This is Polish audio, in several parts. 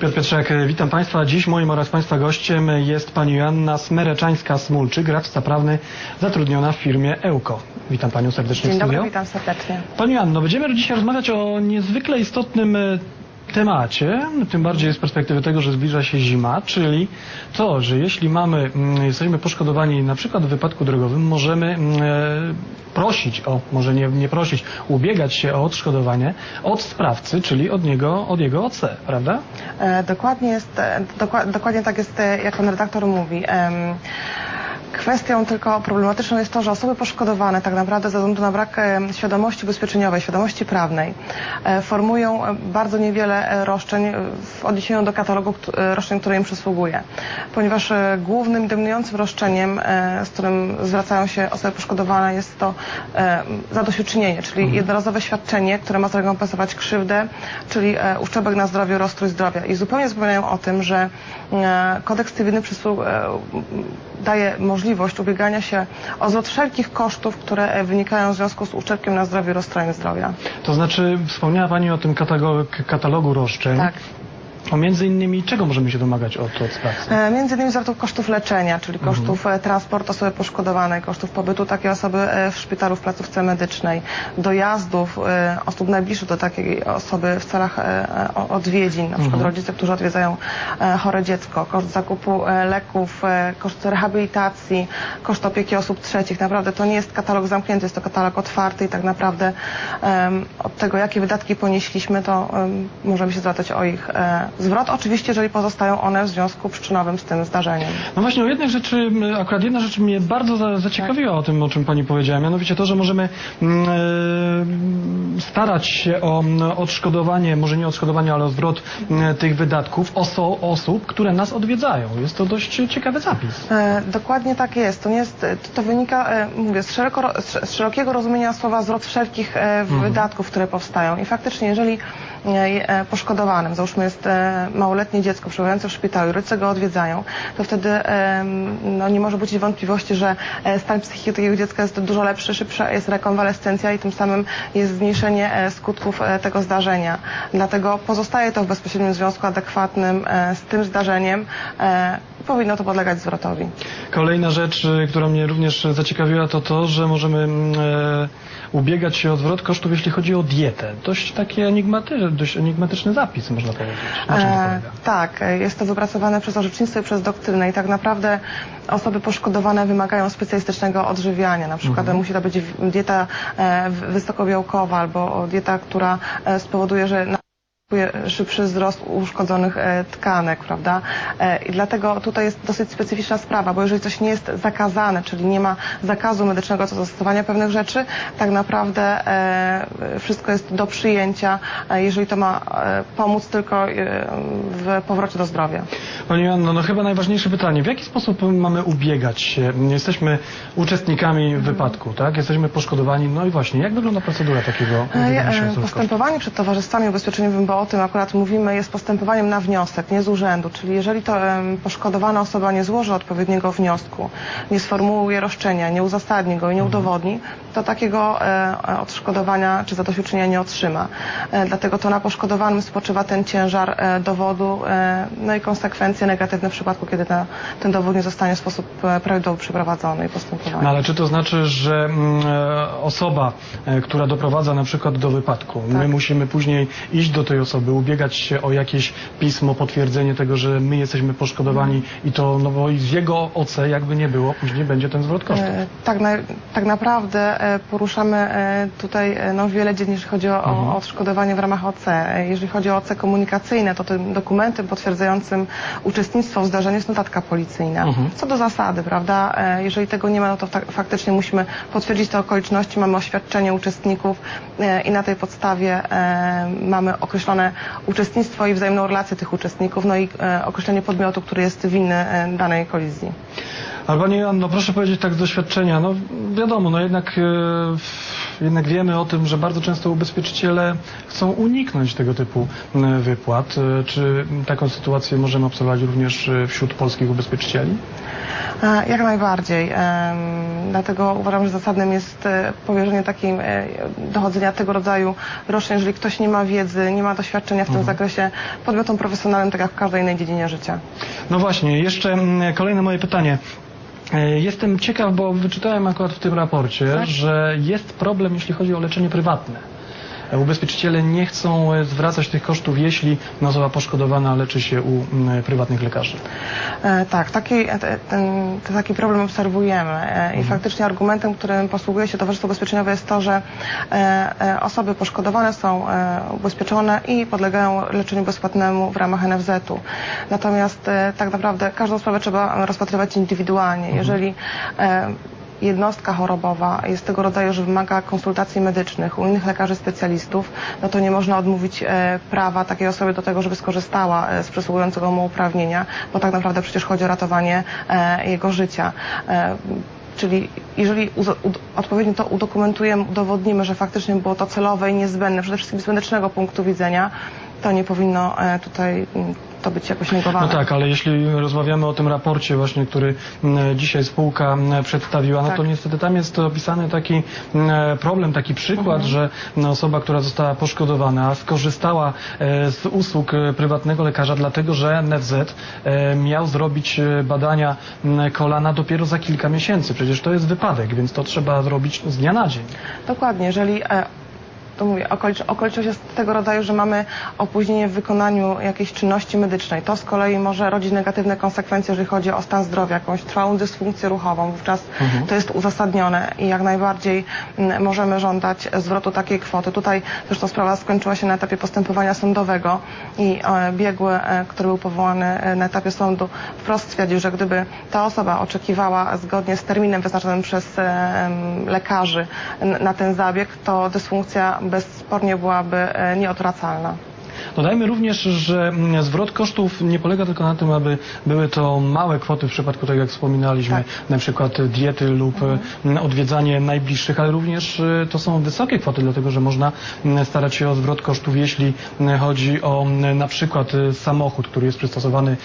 Piotr Pietrzak, witam Państwa. Dziś moim oraz Państwa gościem jest Pani Joanna Smereczańska-Smulczyk, radca prawny zatrudniona w firmie Ełko. Witam Panią serdecznie Dzień w studio. dobry, witam serdecznie. Pani Joanno, będziemy dzisiaj rozmawiać o niezwykle istotnym e, temacie, tym bardziej z perspektywy tego, że zbliża się zima, czyli to, że jeśli mamy, mm, jesteśmy poszkodowani na przykład w wypadku drogowym, możemy mm, e, prosić o, może nie, nie prosić, ubiegać się o odszkodowanie od sprawcy, czyli od niego, od jego OC, prawda? E, dokładnie, jest, e, dokła- dokładnie tak jest, jak pan redaktor mówi. Kwestią tylko problematyczną jest to, że osoby poszkodowane tak naprawdę ze względu na brak e, świadomości ubezpieczeniowej, świadomości prawnej e, formują e, bardzo niewiele roszczeń w odniesieniu do katalogu roszczeń, które im przysługuje. Ponieważ głównym dominującym roszczeniem, z którym zwracają się osoby poszkodowane jest to zadośćuczynienie, czyli jednorazowe świadczenie, które ma zrekompensować krzywdę, czyli uszczerbek na zdrowiu, rozstrój zdrowia. I zupełnie zapominają o tym, że kodeks cywilny daje możliwość ubiegania się o zwrot wszelkich kosztów, które e, wynikają w związku z uszczerbkiem na zdrowiu, rozstrojem zdrowia. To znaczy, wspomniała Pani o tym katalogu, katalogu roszczeń. Tak. O między innymi czego możemy się domagać od, od sprawcy? E, Między innymi zwrotów kosztów leczenia, czyli kosztów e, transportu osoby poszkodowanej, kosztów pobytu takiej osoby e, w szpitalu, w placówce medycznej, dojazdów e, osób najbliższych do takiej osoby w celach e, e, o- odwiedzin, na przykład rodzice, którzy odwiedzają e, chore dziecko, koszt zakupu e, leków, e, koszt rehabilitacji, koszt opieki osób trzecich. Naprawdę to nie jest katalog zamknięty, jest to katalog otwarty i tak naprawdę em, od tego, jakie wydatki ponieśliśmy, to em, możemy się zwracać o ich e, zwrot. Oczywiście, jeżeli pozostają one w związku przyczynowym z tym zdarzeniem. No właśnie, o jednej rzeczy, akurat jedna rzecz mnie bardzo za, zaciekawiła o tym, o czym Pani powiedziała, mianowicie to, że możemy e, starać się o odszkodowanie, może nie odszkodowanie, ale o zwrot mm, tych wydatków oso, osób, które nas odwiedzają. Jest to dość ciekawy zapis. E, dokładnie tak jest. To, nie jest, to, to wynika, e, mówię, z, szeroko, z, szerokiego rozumienia słowa zwrot wszelkich e, wydatków, które powstają. I faktycznie, jeżeli e, e, poszkodowanym, załóżmy jest e, małoletnie dziecko przebywające w szpitalu i rodzice go odwiedzają, to wtedy e, no, nie może budzić wątpliwości, że e, stan psychiki takiego dziecka jest dużo lepszy, szybsza jest rekonwalescencja i tym samym jest zmniejszenie e, skutków e, tego zdarzenia. Dlatego pozostaje to w bezpośrednim związku adekwatnym e, z tym zdarzeniem. Powinno to podlegać zwrotowi. Kolejna rzecz, y, która mnie również zaciekawiła, to to, że możemy mm, e, ubiegać się o zwrot kosztów, jeśli chodzi o dietę. Dość taki enigmaty, dość enigmatyczny zapis, można powiedzieć. E, tak, jest to wypracowane przez orzecznictwo i przez doktrynę i tak naprawdę osoby poszkodowane wymagają specjalistycznego odżywiania. Na przykład Mhm. musi to być dieta e, wysokobiałkowa albo dieta, która e, spowoduje, że szybszy wzrost uszkodzonych e, tkanek, prawda? E, I dlatego tutaj jest dosyć specyficzna sprawa, bo jeżeli coś nie jest zakazane, czyli nie ma zakazu medycznego co do zastosowania pewnych rzeczy, tak naprawdę e, wszystko jest do przyjęcia, jeżeli to ma pomóc tylko w powrocie do zdrowia. Pani Joanno, no chyba najważniejsze pytanie. W jaki sposób mamy ubiegać się? Jesteśmy uczestnikami wypadku, tak? Jesteśmy poszkodowani. No i właśnie, jak wygląda procedura takiego E, ubiegania się o e? Postępowanie przed towarzystwami ubezpieczeniowym, bo o tym akurat mówimy, jest postępowaniem na wniosek, nie z urzędu. Czyli jeżeli to em, poszkodowana osoba nie złoży odpowiedniego wniosku, nie sformułuje roszczenia, nie uzasadni go i nie udowodni, to takiego e, e, odszkodowania czy zadośćuczynienia nie otrzyma. E, dlatego to na poszkodowanym spoczywa ten ciężar e, dowodu, e, no i konsekwencje negatywne w przypadku, kiedy ta, ten dowód nie zostanie w sposób e, prawidłowo przeprowadzony i postępowanie. No ale czy to znaczy, że mm, e, osoba, e, która doprowadza na przykład do wypadku, my Tak. musimy później iść do tej osoby, ubiegać się o jakieś pismo, potwierdzenie tego, że my jesteśmy poszkodowani i to, no bo z jego OC jakby nie było, później będzie ten zwrot kosztów. Tak, na, tak naprawdę poruszamy tutaj no, wiele dziedzin, jeżeli chodzi o, o odszkodowanie w ramach OC. Jeżeli chodzi o OC komunikacyjne, to tym dokumentem potwierdzającym uczestnictwo w zdarzeniu jest notatka policyjna. Mhm. Co do zasady, prawda? E, Jeżeli tego nie ma, no to faktycznie musimy potwierdzić te okoliczności, mamy oświadczenie uczestników e, i na tej podstawie e, mamy określone uczestnictwo i wzajemną relację tych uczestników, no i e, określenie podmiotu, który jest winny e, danej kolizji. Ale Pani Joanno, proszę powiedzieć tak z doświadczenia, no wiadomo, no jednak e, jednak wiemy o tym, że bardzo często ubezpieczyciele chcą uniknąć tego typu wypłat. E, Czy taką sytuację możemy obserwować również e, wśród polskich ubezpieczycieli? E, Jak najbardziej. Dlatego uważam, że zasadnym jest powierzenie takim dochodzenia tego rodzaju roszczeń, jeżeli ktoś nie ma wiedzy, nie ma doświadczenia w tym zakresie, podmiotom profesjonalnym, tak jak w każdej innej dziedzinie życia. No właśnie, jeszcze kolejne moje pytanie. E, Jestem ciekaw, bo wyczytałem akurat w tym raporcie, Tak. że jest problem, jeśli chodzi o leczenie prywatne. E, Ubezpieczyciele nie chcą e, zwracać tych kosztów, jeśli osoba poszkodowana leczy się u mm, prywatnych lekarzy. E, Tak, taki, te- ten, te- taki problem obserwujemy e, i faktycznie argumentem, którym posługuje się Towarzystwo Ubezpieczeniowe jest to, że e, e, osoby poszkodowane są e, ubezpieczone i podlegają leczeniu bezpłatnemu w ramach NFZ-u. Natomiast e, tak naprawdę każdą sprawę trzeba rozpatrywać indywidualnie. Jeżeli e, jednostka chorobowa jest tego rodzaju, że wymaga konsultacji medycznych u innych lekarzy specjalistów, no to nie można odmówić e, prawa takiej osobie do tego, żeby skorzystała e, z przysługującego mu uprawnienia, bo tak naprawdę przecież chodzi o ratowanie e, jego życia. Czyli jeżeli odpowiednio to udokumentujemy, udowodnimy, że faktycznie było to celowe i niezbędne, przede wszystkim z medycznego punktu widzenia, to nie powinno tutaj mm, to być jakoś negowane. No tak, ale jeśli rozmawiamy o tym raporcie właśnie, który dzisiaj spółka przedstawiła, no Tak. to niestety tam jest opisany taki problem, taki przykład, że mm, osoba, która została poszkodowana, skorzystała e, z usług e, prywatnego lekarza, dlatego że NFZ e, miał zrobić e, badania kolana dopiero za kilka miesięcy. Przecież to jest wypadek, więc to trzeba zrobić z dnia na dzień. Dokładnie, jeżeli e, to mówię, okolicz, okoliczność jest tego rodzaju, że mamy opóźnienie w wykonaniu jakiejś czynności medycznej. To z kolei może rodzić negatywne konsekwencje, jeżeli chodzi o stan zdrowia, jakąś trwałą dysfunkcję ruchową. Wówczas to jest uzasadnione i jak najbardziej mm, możemy żądać zwrotu takiej kwoty. Tutaj zresztą sprawa skończyła się na etapie postępowania sądowego i e, biegły, e, który był powołany e, na etapie sądu, wprost stwierdził, że gdyby ta osoba oczekiwała zgodnie z terminem wyznaczonym przez lekarzy na ten zabieg, to dysfunkcja bezspornie byłaby e, nieodwracalna. Dodajmy również, że mm, zwrot kosztów nie polega tylko na tym, aby były to małe kwoty w przypadku tego, jak wspominaliśmy, Tak. na przykład diety lub mm, odwiedzanie najbliższych, ale również y, to są wysokie kwoty, dlatego że można mm, starać się o zwrot kosztów, jeśli chodzi o na przykład y, samochód, który jest przystosowany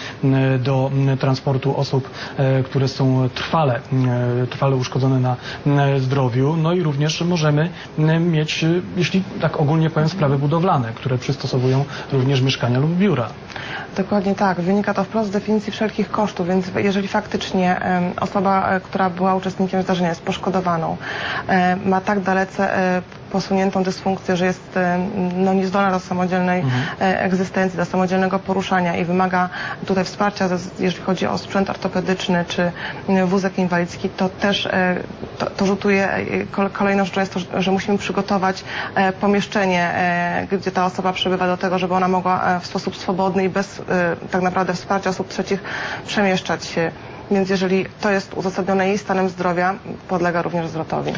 do transportu osób, e, które są trwale, mm, trwale uszkodzone na mm, zdrowiu. No i również możemy mieć, y, jeśli tak ogólnie powiem, sprawy budowlane, które przystosowują również mieszkania lub biura. Dokładnie tak. Wynika to wprost z definicji wszelkich kosztów, więc jeżeli faktycznie osoba, e, która była uczestnikiem zdarzenia, jest poszkodowaną, e, ma tak dalece e, posuniętą dysfunkcję, że jest no, niezdolna do samodzielnej e, egzystencji, do samodzielnego poruszania i wymaga tutaj wsparcia, jeżeli chodzi o sprzęt ortopedyczny czy wózek inwalidzki, to też to, to rzutuje, kol- kolejną rzeczą jest to, że- musimy przygotować pomieszczenie, gdzie ta osoba przebywa do tego, żeby ona mogła e, w sposób swobodny i bez e, tak naprawdę wsparcia osób trzecich przemieszczać się. Więc jeżeli to jest uzasadnione jej stanem zdrowia, podlega również zwrotowi.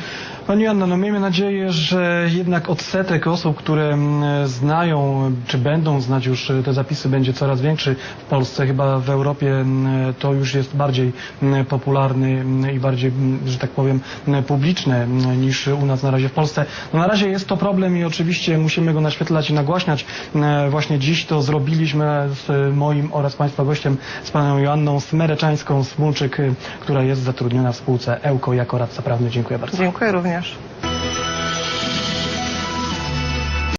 Pani Anna, no miejmy nadzieję, że jednak odsetek osób, które mm, znają, czy będą znać już e, te zapisy, będzie coraz większy w Polsce. Chyba w Europie mm, to już jest bardziej mm, popularny i bardziej, że tak powiem, publiczne niż u nas na razie w Polsce. No na razie jest to problem i oczywiście musimy go naświetlać i nagłaśniać. Mm, Właśnie dziś to zrobiliśmy z moim oraz Państwa gościem, z Panią Joanną Smereczańską-Smulczyk, y, która jest zatrudniona w spółce Ełko jako radca prawny. Dziękuję bardzo. Dziękuję również.